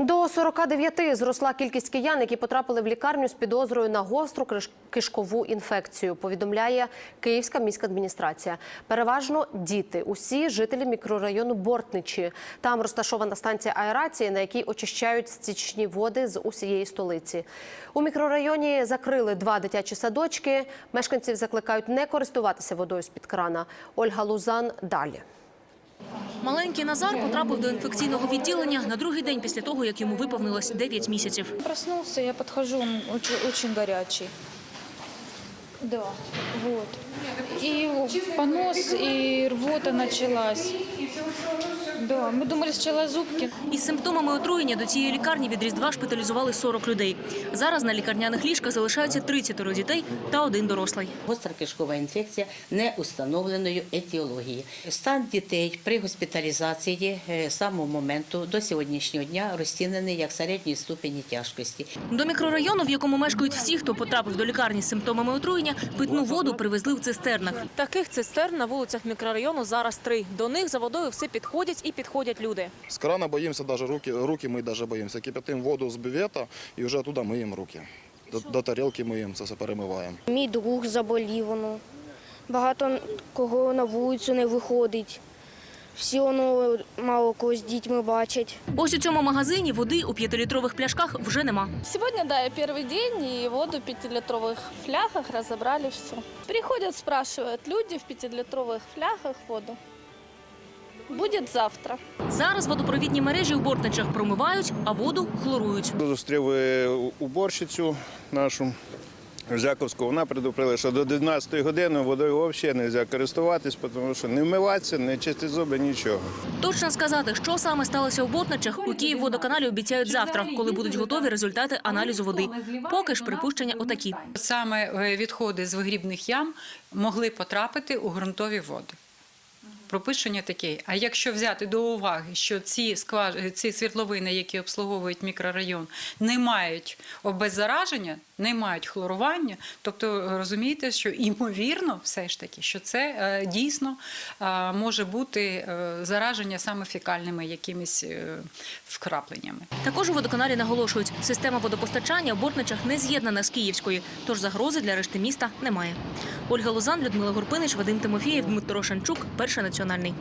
До 49 зросла кількість киян, які потрапили в лікарню з підозрою на гостру кишкову інфекцію. Повідомляє Київська міська адміністрація. Переважно діти, усі жителі мікрорайону Бортничі. Там розташована станція аерації, на якій очищають стічні води з усієї столиці. У мікрорайоні закрили два дитячі садочки. Мешканців закликають не користуватися водою з під крана. Ольга Лузан далі. Маленький Назар потрапив до інфекційного відділення на другий день після того, як йому виповнилось 9 місяців. Проснувся, я підходжу, він дуже, очень горячий. Да, вот. И понос, и рвота началась. Да, мы думали сначала зубки. Із симптомами отруєння до цієї лікарні від Різдва шпиталізували 40 людей. Зараз на лікарняних ліжках залишаються 30 дітей та один дорослий. Гостра кишкова інфекція неустановленої етіології. Стан дітей при госпіталізації е, з самого моменту до сьогоднішнього дня розцінений як середньої ступені тяжкості. До мікрорайону, в якому мешкають всі, хто потрапив до лікарні з симптомами отруєння, питну воду привезли в цистернах. Таких цистерн на вулицях мікрорайону зараз три. До них за водою все підходять і підходять люди. З крана боїмося, навіть руки, руки ми навіть боїмося. Кипятимо воду з бювета і вже туди миємо руки. До, до тарілки миємо, це все перемиваємо. Мій друг заболів воно. Багато кого на вулицю не виходить Всі воно мало кого з дітьми бачать. Ось у цьому магазині води у п'ятилітрових пляшках вже нема. Сегодня, да, я первый день, и воду в пятилитровых флягах разобрали все. Приходят, спрашивают люди в пятилитровых флягах воду. Будет завтра. Зараз водопровідні мережі у Бортничах промивають, а воду хлорують. Зустріли уборщицю нашу Жаковську. Вона предупредила, що до 12 години водою взагалі не можна користуватись, тому що не вмиватися, не чистити зуби, нічого. Точно сказати, що саме сталося у Ботничах, у Київводоканалі обіцяють завтра, коли будуть готові результати аналізу води. Поки ж припущення отакі. Саме е, відходи з вигрібних ям могли потрапити у ґрунтові води. Пропишення таке. А якщо взяти до уваги, що ці скваж... ці світловини, які обслуговують мікрорайон, не мають обеззараження, не мають хлорування, тобто розумієте, що імовірно, все ж таки, що це е, дійсно е, може бути е, зараження саме фекальними якимись е, вкрапленнями. Також у водоканалі наголошують, система водопостачання у Бортничах не з'єднана з Київською, тож загрози для решти міста немає. Ольга Лузан, Людмила Горпинич, Вадим Тимофієв, Дмитро Шанчук, перший національний.